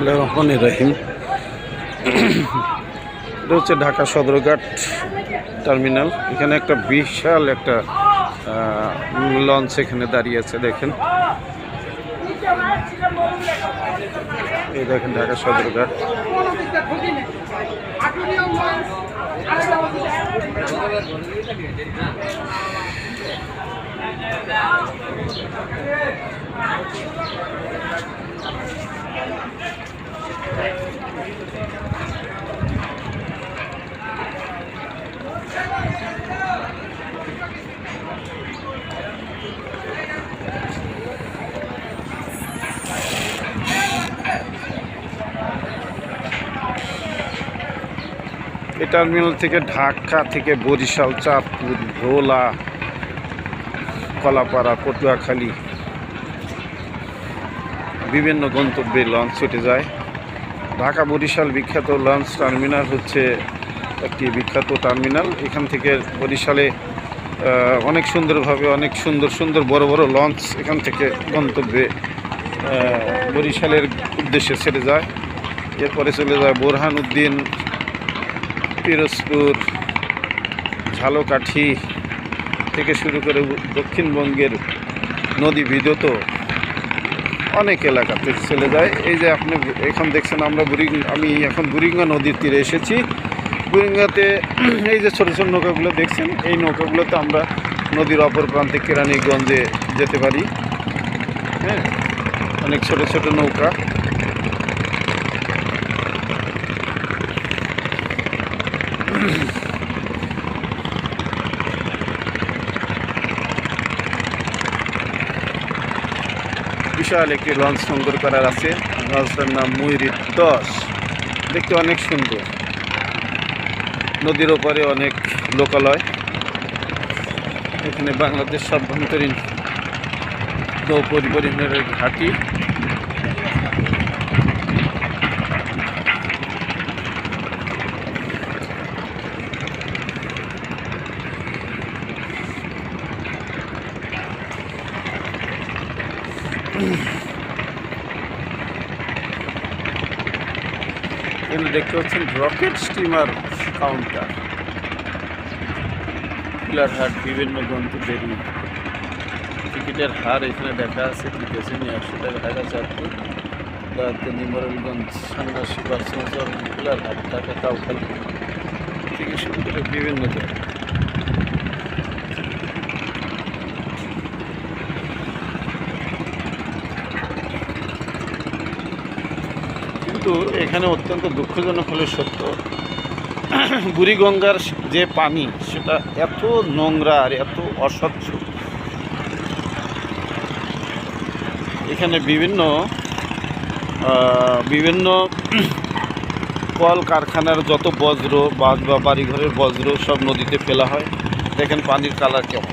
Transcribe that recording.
বিসমুল্লাহ রহমান রহিম। এটা হচ্ছে ঢাকা সদরঘাট টার্মিনাল। এখানে একটা বিশাল একটা লঞ্চ এখানে দাঁড়িয়ে আছে, দেখেন। এই দেখেন ঢাকা সদরঘাট। এই টার্মিনাল থেকে ঢাকা থেকে বরিশাল, চাঁদপুর, ভোলা, কলাপাড়া, পটুয়াখালী বিভিন্ন গন্তব্যে লঞ্চ ছুটে যায়। ঢাকা বরিশাল বিখ্যাত লঞ্চ টার্মিনাল হচ্ছে একটি বিখ্যাত টার্মিনাল। এখান থেকে বরিশালে অনেক সুন্দরভাবে, অনেক সুন্দর সুন্দর বড় বড় লঞ্চ এখান থেকে গন্তব্যে বরিশালের উদ্দেশ্যে ছেড়ে যায়। এরপরে চলে যায় বোরহান উদ্দিন পিরোজপুর, ঝালকাঠি থেকে শুরু করে দক্ষিণবঙ্গের নদী বিদ্যুৎ অনেক এলাকাতে চলে যায়। এই যে আপনি এখন দেখছেন আমরা বুরিং আমি এখন বুরিঙ্গা নদীর তীরে এসেছি। বুরিঙ্গাতে এই যে ছোটো ছোটো নৌকাগুলো দেখছেন, এই নৌকাগুলোতে আমরা নদীর অপর প্রান্তে কেরানীগঞ্জে যেতে পারি। হ্যাঁ অনেক ছোট ছোট নৌকা। বিশাল একটি লঞ্চ সুন্দর করার আছে। লঞ্চটার নাম ময়ূরী দশ। দেখতে অনেক সুন্দর। নদীর ওপারে অনেক লোকালয়। এখানে বাংলাদেশ সভ্যন্তরীণ নৌ পরিবহনের ঘাঁটি। এখানে দেখতে পাচ্ছেন রকেট স্টিমার কাউন্টার। হাট, বিভিন্ন গন্তব্যের টিকিটের হার এখানে দেখা আছে টিকেছে নিয়ে একশো টাকা, ঢাকা চারপুর দাঁড়াতে নিমরলগঞ্জ সন্ন্যাসী বাসনচর হাট, ঢাকা, কাউখালী। থেকে শুরু করে বিভিন্ন জায়গায় কিন্তু এখানে অত্যন্ত দুঃখজনক হলে সত্য। বুড়িগঙ্গার যে পানি, সেটা এত নোংরা আর এত অস্বচ্ছ। এখানে বিভিন্ন বিভিন্ন কল কারখানার যত বজ্র বাস বা বাড়িঘরের বজ্র সব নদীতে ফেলা হয়। দেখেন পানির কালার কেমন।